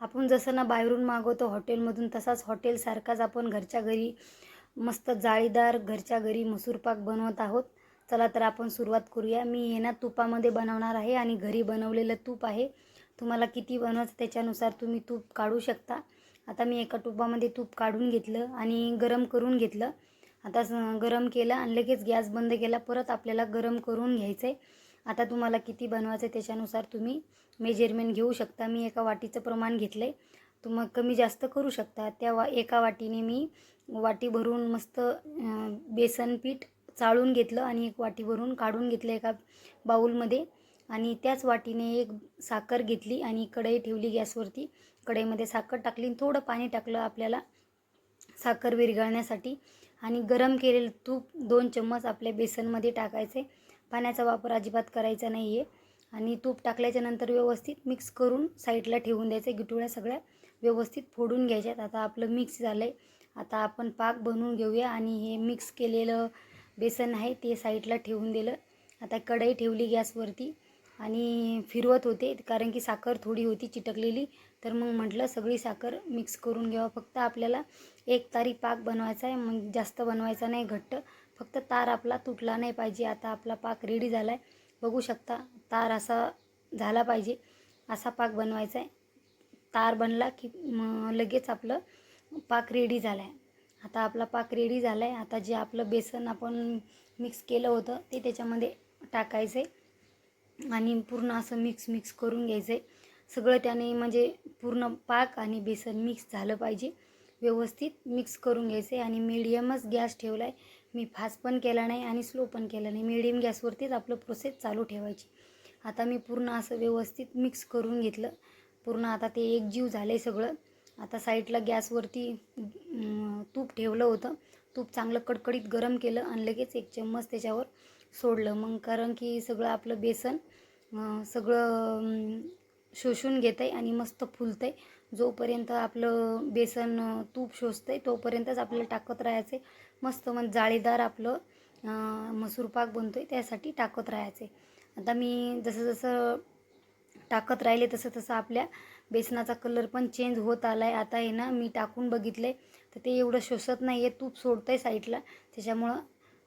आपण जसं ना बाहेरून मागवतो हॉटेलमधून तसाच हॉटेलसारखाच आपण घरच्या घरी मस्त जाळीदार घरच्या घरी मसूर पाक बनवत आहोत. चला तर आपण सुरुवात करूया. मी हे ना तुपामध्ये बनवणार आहे आणि घरी बनवलेलं तूप आहे. तुम्हाला किती बनवायचं त्याच्यानुसार तुम्ही तूप काढू शकता. आता मी एका तुपामध्ये तूप काढून घेतलं आणि गरम करून घेतलं. आता स- गरम केलं आणि लगेच गॅस बंद केला. परत आपल्याला गरम करून घ्यायचं आहे आता तुम्हाला किती बनवायचं आहे त्याच्यानुसार तुम्ही मेजरमेंट घेऊ शकता. मी एका वाटीचं प्रमाण घेतलं आहे तुम्ही कमी जास्त करू शकता. त्या वा एका वाटीने मी वाटी भरून मस्त बेसन पीठ चाळून घेतलं आणि एक वाटी भरून काढून घेतलं एका बाऊलमध्ये आणि त्याच वाटीने एक साखर घेतली आणि कढई ठेवली गॅसवरती. कढईमध्ये साखर टाकली आणि थोडं पाणी टाकलं आपल्याला साखर विरघळण्यासाठी. आणि गरम केलेलं तूप दोन चम्मच आपल्या बेसनमध्ये टाकायचे. पाण्याचा वापर अजिबात करायचा नाही आहे आणि तूप टाकल्याच्यानंतर व्यवस्थित मिक्स करून साईडला ठेवून द्यायचं. गिटुळ्या सगळ्या व्यवस्थित फोडून घ्यायच्यात आता आपलं मिक्स झालं आहे आता आपण पाक बनवून घेऊया. आणि हे मिक्स केलेलं बेसन आहे ते साईडला ठेवून दिलं. आता कढई ठेवली गॅसवरती. आणि फिरवत होते कारण की साखर थोडी होती चिटकलेली. तर मग म्हटलं सगळी साखर मिक्स करून घ्यावं. फक्त आपल्याला एक तारी पाक बनवायचा आहे. मग जास्त बनवायचा नाही घट्ट. फक्त तार आपला तुटला नाही पाहिजे. आता आपला पाक रेडी झाला आहे बघू शकता तार असा झाला पाहिजे. असा पाक बनवायचा आहे. तार बनला की मग लगेच आपलं पाक रेडी झाला आहे आता आपला पाक रेडी झाला आहे आता जे आपलं बेसन आपण मिक्स केलं होतं ते त्याच्यामध्ये टाकायचं आहे आणि पूर्ण असं मिक्स मिक्स करून घ्यायचं आहे सगळं त्याने म्हणजे पूर्ण पाक आणि बेसन मिक्स झालं पाहिजे. व्यवस्थित मिक्स करून घ्यायचं आहे आणि मीडियमच गॅस ठेवला आहे मी फास्ट पण केला नाही आणि स्लो पण केला नाही. मीडियम गॅसवरतीच आपलं प्रोसेस चालू ठेवायची. आता मी पूर्ण असं व्यवस्थित मिक्स करून घेतलं. पूर्ण आता ते एक जीव झालं आहे सगळं. आता साईडला गॅसवरती तूप ठेवलं होतं. तूप चांगलं कडकडीत गरम केलं आणि लगेच एक चम्मच त्याच्यावर सोडलं. मग कारण की सगळं आपलं बेसन सगळं शोषून घेतं आहे आणि मस्त फुलतं आहे जोपर्यंत आपलं बेसन तूप शोषतं आहे तोपर्यंतच आपल्याला टाकत राहायचं आहे मस्त मग जाळीदार आपलं मसूर पाक बनतो आहे त्यासाठी टाकत राहायचं आहे आता मी जसं जसं टाकत राहिले तसं तसं आपल्या बेसनाचा कलर पण चेंज होत आला आहे आता आहे ना मी टाकून बघितलं आहे तर ते एवढं शोषत नाही आहे तूप सोडतं आहे साईडला त्याच्यामुळं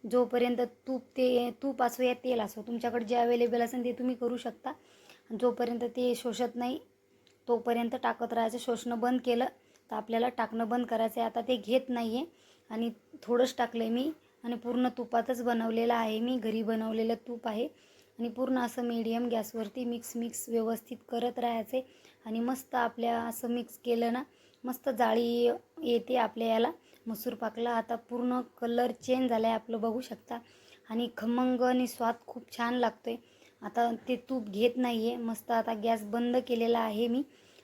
जोपर्यंत तूप ते तूप असो या तेल असो तुमच्याकडे जे अवेलेबल असेल ते तुम्ही करू शकता. जोपर्यंत ते शोषत नाही तोपर्यंत टाकत राहायचं. शोषणं बंद केलं तर आपल्याला टाकणं बंद करायचं आहे. आता ते घेत नाही आहे आणि थोडंच टाकलं आहे मी. आणि पूर्ण तुपातच बनवलेलं आहे मी. घरी बनवलेलं तूप आहे. आणि पूर्ण असं मीडियम गॅसवरती मिक्स मिक्स व्यवस्थित करत राहायचे. आणि मस्त आपल्या असं मिक्स केलं ना मस्त जाळी येते आपल्या याला. मसूर पाकला. आता पूर्ण कलर चेंज झाला आहे आपलं बघू शकता. आणि खमंग आणि स्वाद खूप छान लागतो आहे आता ते तूप घेत नाही आहे मस्त आता गॅस बंद केलेला आहे मी.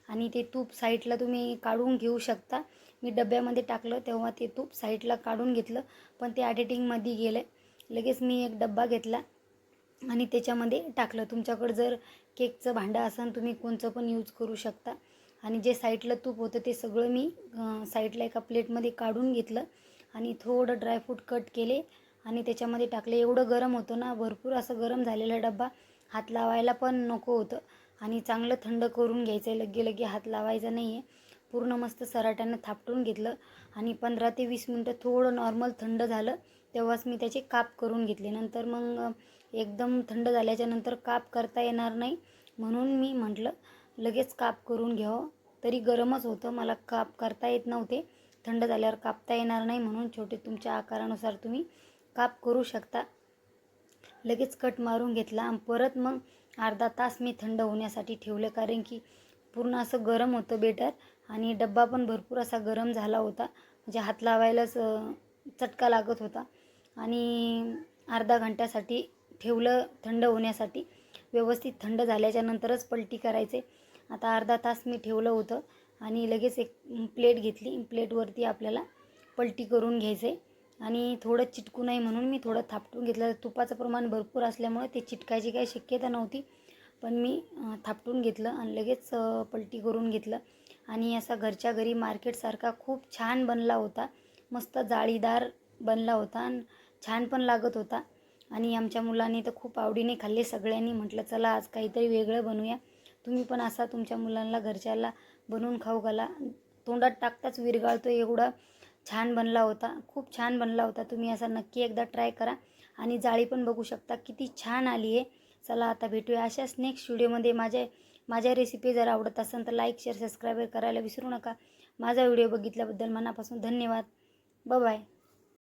आणि ते तूप साईडला तुम्ही काढून घेऊ शकता. मी डब्यामध्ये टाकलं तेव्हा ते तूप साईडला काढून घेतलं पण ते ॲडिटिंगमध्ये गेलं लगेच मी एक डब्बा घेतला आणि त्याच्यामध्ये टाकलं. तुमच्याकडं जर केकचं भांडं असेल तुम्ही कोणचं पण यूज करू शकता. आणि जे साईडला तूप होतं ते सगळं मी साईडला एका प्लेटमध्ये काढून घेतलं आणि थोडं ड्रायफ्रूट कट केले आणि त्याच्यामध्ये टाकले. एवढं गरम होतं ना भरपूर असं गरम झालेला डब्बा हात लावायला पण नको होतं. आणि चांगलं थंड करून घ्यायचं आहे लगे लगे हात लावायचा नाही आहे पूर्ण मस्त सराट्यानं थापटून घेतलं आणि पंधरा ते वीस मिनटं थोडं नॉर्मल थंड झालं तेव्हाच मी त्याचे काप करून घेतले. नंतर मग एकदम थंड झाल्याच्यानंतर काप करता येणार नाही म्हणून मी म्हटलं लगेच काप करून घ्यावं. तरी गरमच होतं. मला काप करता येत नव्हते. थंड झाल्यावर कापता येणार नाही म्हणून छोटे तुमच्या आकारानुसार तुम्ही काप करू शकता. लगेच कट मारून घेतला आणि परत मग अर्धा तास मी थंड होण्यासाठी ठेवलं. कारण की पूर्ण असं गरम होतं बेटर आणि डब्बा पण भरपूर असा गरम झाला होता. म्हणजे हात लावायलाच चटका लागत होता. आणि अर्धा घंट्यासाठी ठेवलं थंड होण्यासाठी. व्यवस्थित थंड झाल्याच्या नंतरच पलटी करायचे. आता अर्धा तास मी ठेवलं होतं आणि लगेच एक प्लेट घेतली. प्लेटवरती आपल्याला पलटी करून घ्यायचे. आणि थोडं चिटकू नये म्हणून मी थोडं थापटून घेतलं. तुपाचं प्रमाण भरपूर असल्यामुळे ते चिटकायची काही शक्यता नव्हती. पण मी थापटून घेतलं आणि लगेच पलटी करून घेतलं. आणि असा घरच्या घरी मार्केटसारखा खूप छान बनला होता. मस्त जाळीदार बनला होता आणि छान पण लागत होता. आणि आमच्या मुलांनी तर खूप आवडीने खाल्ले सगळ्यांनी. म्हटलं चला आज काहीतरी वेगळं बनवूया. तुम्ही पण असा तुमच्या मुलांना घरच्याला बनवून खाऊ घाला. तोंडात टाकताच विरगाळतो एवढा छान बनला होता. खूप छान बनला होता. तुम्ही असा नक्की एकदा ट्राय करा आणि जाळी पण बघू शकता. किती छान आली आहे. चला आता भेटूया अशाच नेक्स्ट व्हिडिओमध्ये माझ्या माझ्या रेसिपी जर आवडत असेल तर लाईक शेअर सबस्क्राईब करायला विसरू नका. माझा व्हिडिओ बघितल्याबद्दल मनापासून धन्यवाद. बाय